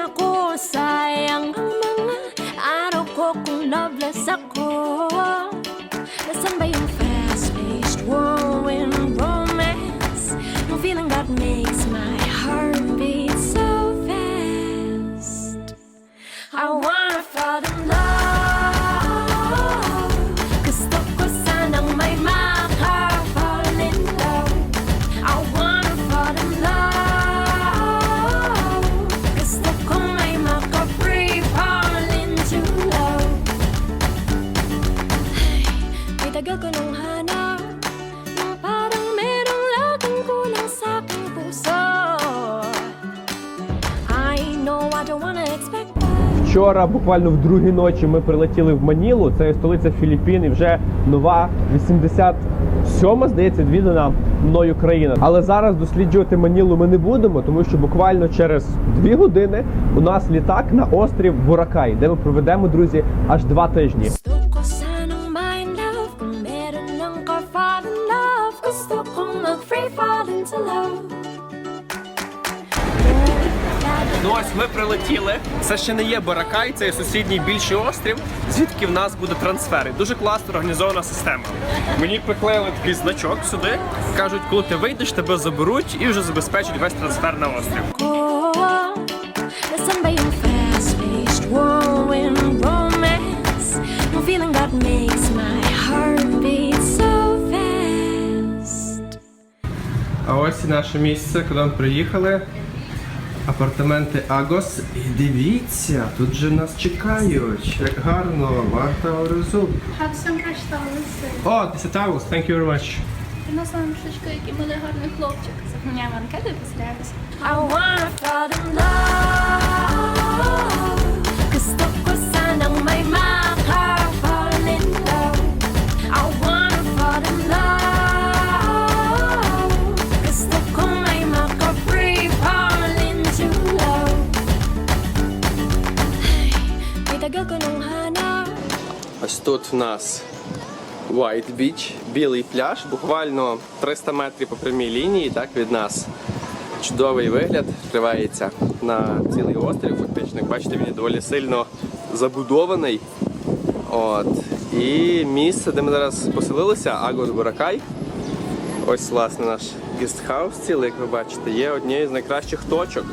aku Вчора, буквально в другій ночі, ми прилетіли в Манілу, це столиця Філіппін, і вже нова 87, здається, відвідана мною країна. Але зараз досліджувати Манілу ми не будемо, тому що буквально через дві години у нас літак на острів Буракай, де ми проведемо, друзі, аж два тижні. Love Ну ось ми прилетіли. Це ще не є Баракай, це є сусідній більший острів, звідки в нас буде трансфер. І Дуже класно організована система. Мені приклеїли такий значок сюди. Кажуть, коли ти вийдеш, тебе заберуть і вже забезпечать весь трансфер на острів. А ось і наше місце, куди ми приїхали. Апартаменти Агос. І дивіться, тут же нас чекають. Як гарно, варта Орезу. Have some fresh towels. О, this is towels, thank you very much. У нас шишка, який милий гарний хлопчик. Заповняємо анкету і поселяємося. I wanna fall in love Gusto ko sanang may maka-fall тут в нас White Beach, білий пляж, буквально 300 метрів по прямій лінії, так від нас. Чудовий вигляд відкривається на цілий острів. Фактично, як бачите, він є доволі сильно забудований. От. І місце, де ми зараз поселилися, Агос Буракай. Ось, власне, наш гістхаус цілий, як ви бачите, є однією з найкращих точок.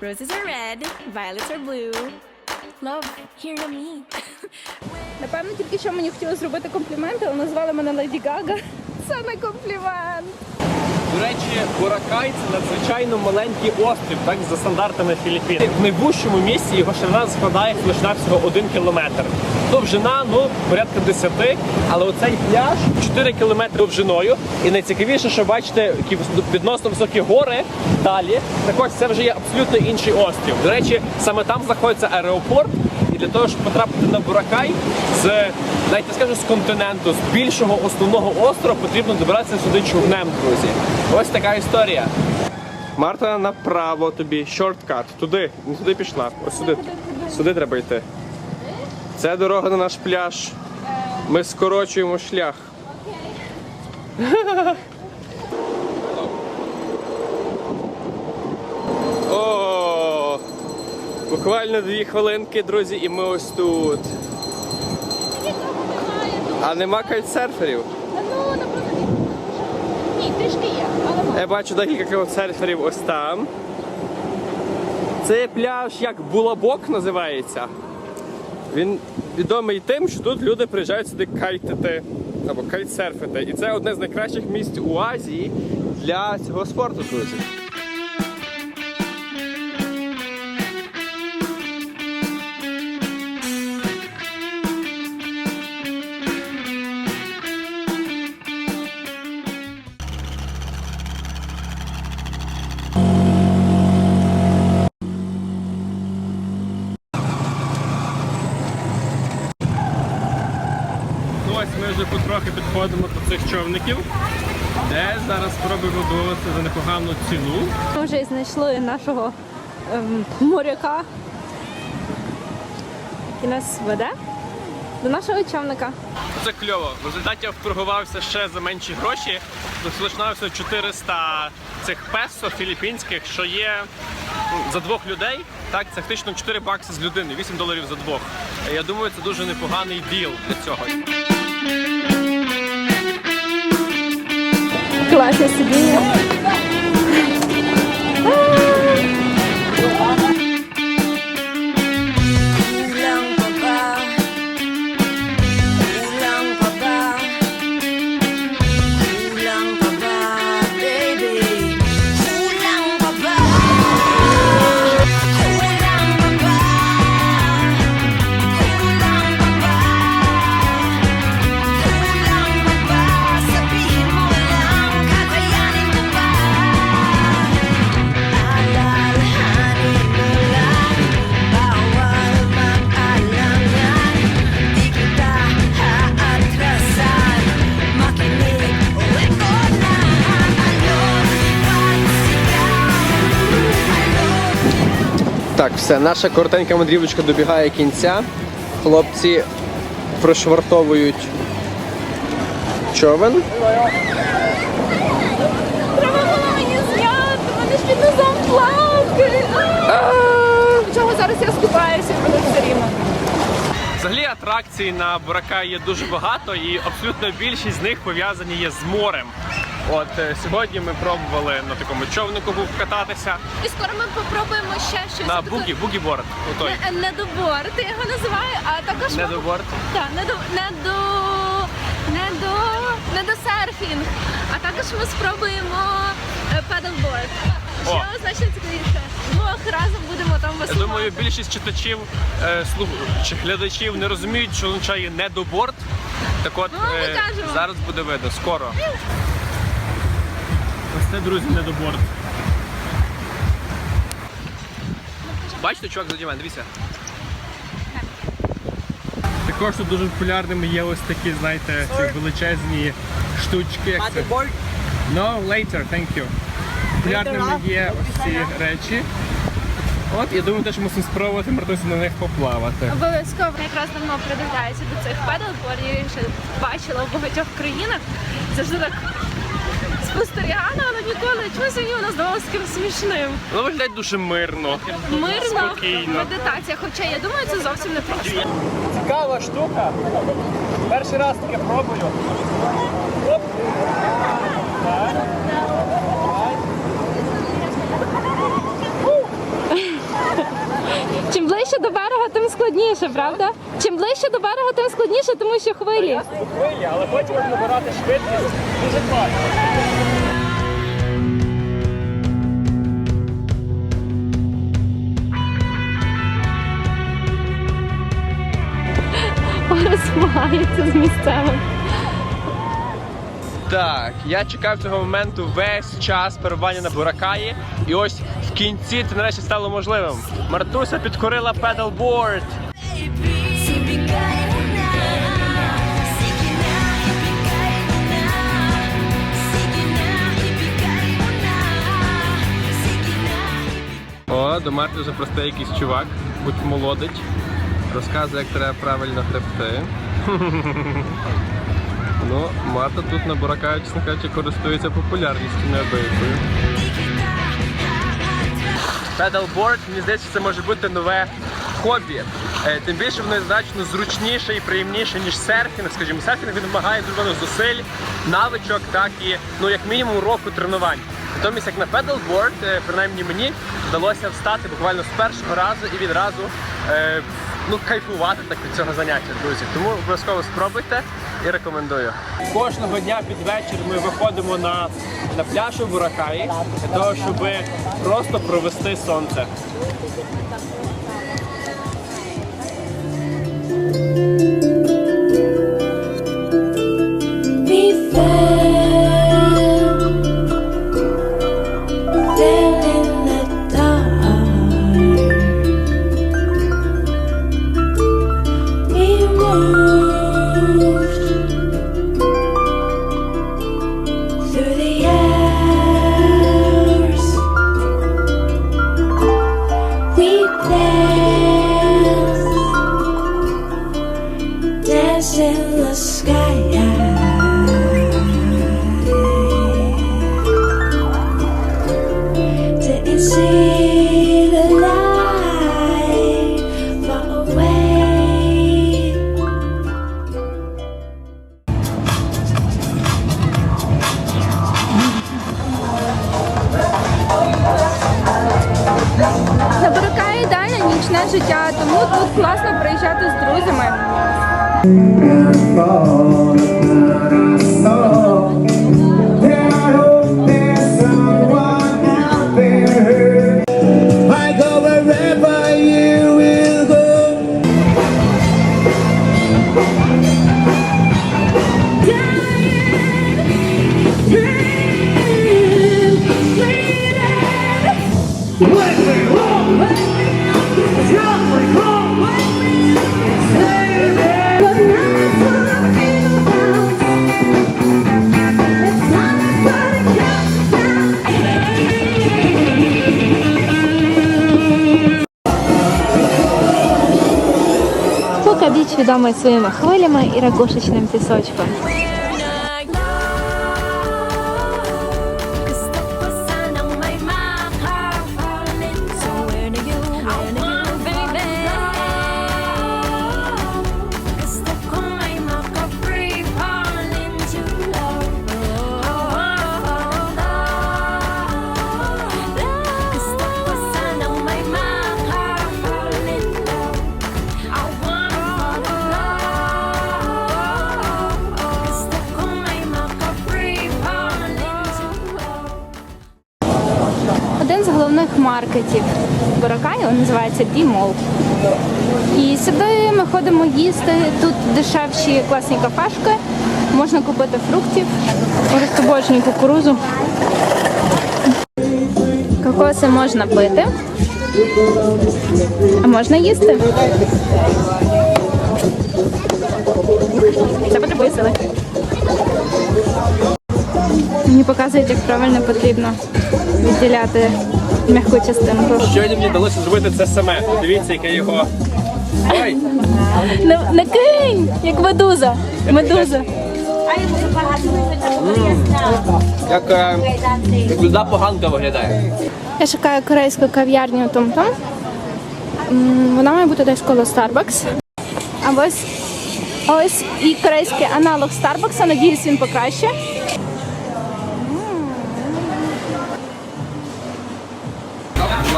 Roses are red, violets are blue. Love, hear me. Напевно, тільки що мені хотіли зробити компліменти, але назвали мене Леді Гага. Це не комплімент. До речі, Боракай це надзвичайно маленький острів, так за стандартами Філіппін. В найвужчому місці його ширина складає лише всього один кілометр. Довжина ну порядка 10, але оцей пляж 4 кілометри довжиною. І найцікавіше, що бачите, які відносно високі гори далі. Так ось це вже є абсолютно інший острів. До речі, саме там знаходиться аеропорт. І для того, щоб потрапити на Буракай з навіть не скажу з континенту, з більшого основного острова потрібно добиратися сюди човнем, друзі. Ось така історія. Марта направо тобі, шорткат. Туди, не туди пішла. Ось сюди. Сюди треба йти. Це дорога на наш пляж. Ми скорочуємо шлях. О, буквально дві хвилинки, друзі, і ми ось тут. А нема кайтсерферів. Ну, напевно, ні, трішки є, але мало. Я бачу декілька кайтсерферів ось там. Це пляж як Булабок називається. Він відомий тим, що тут люди приїжджають сюди кайтити або кайтсерфити. І це одне з найкращих місць у Азії для цього спорту, друзі. Потрохи підходимо до цих човників, де зараз спробуємо домовитися за непогану ціну. Ми вже знайшли нашого ем, моряка, який нас веде до нашого човника. Це кльово. В результаті я вторгувався ще за менші гроші. Залишилося 400 цих песо філіппінських, що є ну, за двох людей. Так, це фактично 4 бакси з людини, 8 доларів за двох. Я думаю, це дуже непоганий діл для цього. classe a seguir. Ah. Все, наша коротенька мандрівочка добігає кінця. Хлопці пришвартовують човен. Треба було мені зняти, мене ж під низом плавки. Чого зараз я скупаюся, але все рівно. Взагалі атракцій на Бурака є дуже багато, і абсолютно більшість з них пов'язані є з морем. От е, сьогодні ми пробували на такому човнику був кататися І скоро ми попробуємо ще щось. на бугі, бугі-борд. Отой. Не- Недобор, ти його називаю, а також Недоборд. Так, не до не до не до не до серфінг. А також ми спробуємо е, педалборд. Що значить цікавіше? Двох разом будемо там Я веслувати. думаю, більшість читачів е, слух... чи глядачів не розуміють, що означає недоборд. Так от Ну, е, зараз буде видно, скоро. Це, друзі, недоборд. Бачите, чувак заді мене, дивіться. Також тут дуже популярними є ось такі, знаєте, ці величезні штучки. Як це? No, later, thank you. Популярними є ось ці речі. От, я думаю, теж мусимо спробувати Мартусі на них поплавати. Обов'язково якраз давно придивляюся до цих педалбордів, я ще бачила в багатьох країнах. Завжди так спостерігала, але ніколи чомусь мені воно здавалося таким смішним. Ну, виглядає дуже мирно. Мирно, Спокійно. медитація, хоча я думаю, це зовсім не просто. Цікава штука. Перший раз таке пробую. Оп. Так. Чим ближче до берега, тим складніше, правда? Чим ближче до берега, тим складніше, тому що хвилі. Хвилі, але потім набирати швидкість дуже класно. Розмагається з місцевим. Так, я чекав цього моменту весь час перебування на Буракаї. І ось в кінці це нарешті стало можливим. Мартуся підкорила педалборд. О, до Марти вже просто якийсь чувак, будь молодить. Розказує, як треба правильно гребти. Ну, Марта тут на Буракаї, чесно кажучи, користується популярністю неабиякою. Педалборд, мені здається, це може бути нове хобі. Е, Тим більше воно значно зручніше і приємніше, ніж серфінг. Скажімо, серфінг вимагає дуже зусиль, навичок, так і ну як мінімум року тренувань. Натомість, як на педалборд, е, принаймні мені вдалося встати буквально з першого разу і відразу е, ну, кайфувати так від цього заняття, друзі. Тому обов'язково спробуйте і рекомендую. Кожного дня під вечір ми виходимо на, на пляж у Буракаї для того, щоб просто провести сонце. We Música відомий своїми хвилями і ракушечним пісочком. Один з головних маркетів Бораканів називається D-Mall. І сюди ми ходимо їсти. Тут дешевші класні кафешки. Можна купити фруктів. Обожнюю кукурузу. Кокоси можна пити, а можна їсти. Це потребує сили. Мені показують, як правильно потрібно відділяти м'яку частинку. Сьогодні мені вдалося зробити це саме. Дивіться, яке його. Ой! Не, не кинь, як медуза. Медуза. Як, е, як люда поганка виглядає. Я шукаю корейську кав'ярню Том-Том. М, Вона має бути десь коло Starbucks. А ось, ось і корейський аналог Starbucks, надіюсь, він покраще.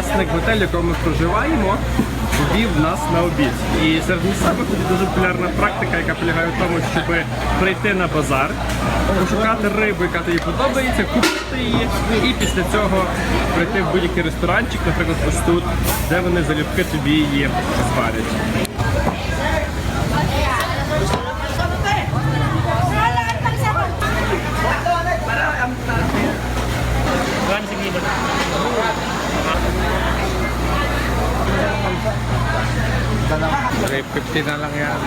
Власник готелю, в якому ми проживаємо, повів нас на обід. І серед місцевих дуже популярна практика, яка полягає в тому, щоб прийти на базар, пошукати рибу, яка тобі подобається, купити її, і після цього прийти в будь-який ресторанчик, наприклад, ось тут, де вони залюбки тобі її зварять. Fifty na lang yan.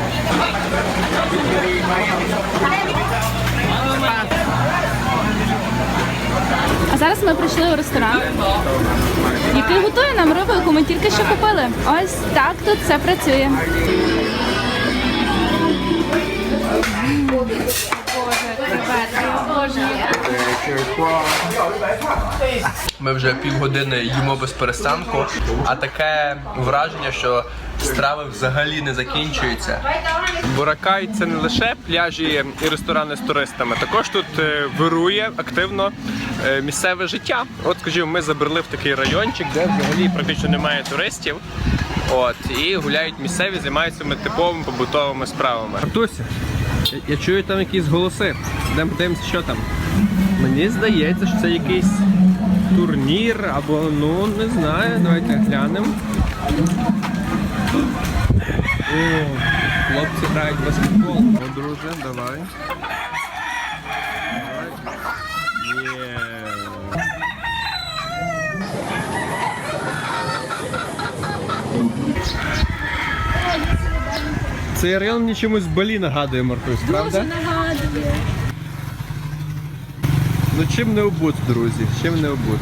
А зараз ми прийшли у ресторан, який готує нам рибу, яку ми тільки що купили. Ось так тут все працює. Ми вже півгодини їмо без перестанку, а таке враження, що страви взагалі не закінчуються. Боракай це не лише пляжі і ресторани з туристами. Також тут е, вирує активно е, місцеве життя. От, скажімо, ми забрели в такий райончик, де взагалі практично немає туристів. От і гуляють місцеві, займаються типовими побутовими справами. Артуся, я, я чую там якісь голоси. Йдемо подивимося, що там. Мені здається, що це якийсь турнір або ну не знаю. Давайте глянемо. О, хлопці грають баскетбол. О, друже, давай. Цей район мені чимось Балі нагадує, Мартусь, правда? Дуже нагадує. Ну чим не обут, друзі, чим не обут.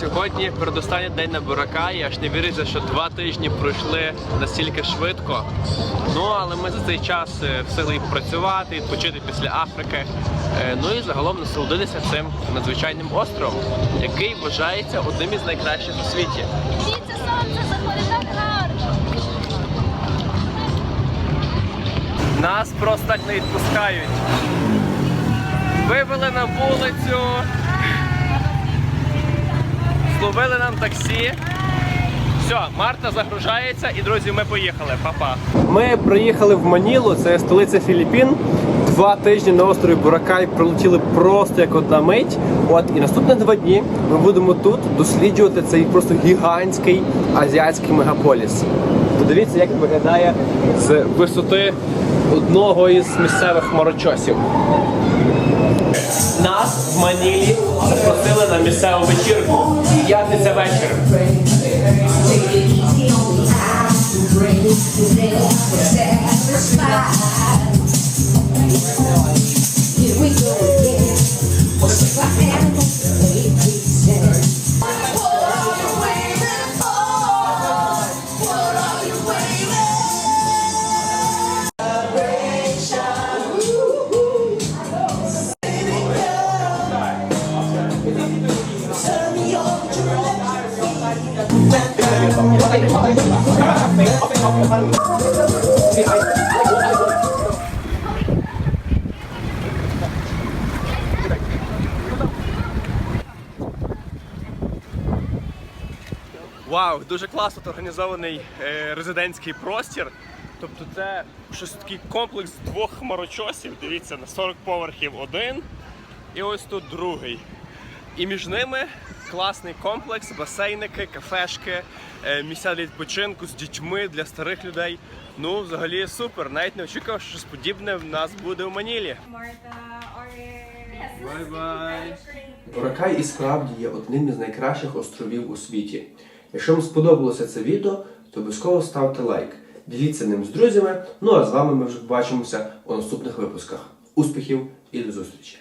Сьогодні передостанній день на Буракаї. Аж не віриться, що два тижні пройшли настільки швидко. Ну але ми за цей час е, встигли працювати, відпочити після Африки. Е, Ну і загалом насолодитися цим надзвичайним островом, який вважається одним із найкращих у світі. Дивіться, сонце заходить так гарно. Нас просто так не відпускають. Вивели на вулицю. Зловили нам таксі. Все, Марта загружається і друзі, ми поїхали. Па-па. Ми приїхали в Манілу, це столиця Філіппін. Два тижні на острові Буракай пролетіли просто як одна мить. От і наступні два дні ми будемо тут досліджувати цей просто гігантський азіатський мегаполіс. Подивіться, як виглядає з висоти одного із місцевих хмарочосів. Нас в Манілі запросили на місцеву вечірку. П'ятниця вечір. Вау, дуже класно тут організований е, резидентський простір. Тобто це щось такий комплекс двох хмарочосів. Дивіться, на 40 поверхів один і ось тут другий. І між ними класний комплекс, басейники, кафешки, місця для відпочинку з дітьми для старих людей. Ну, взагалі супер. Навіть не очікував, що щось подібне в нас буде в Манілі. Бай-бай! Боракай і справді є одним із найкращих островів у світі. Якщо вам сподобалося це відео, то обов'язково ставте лайк. Діліться ним з друзями. Ну а з вами ми вже побачимося у наступних випусках. Успіхів і до зустрічі!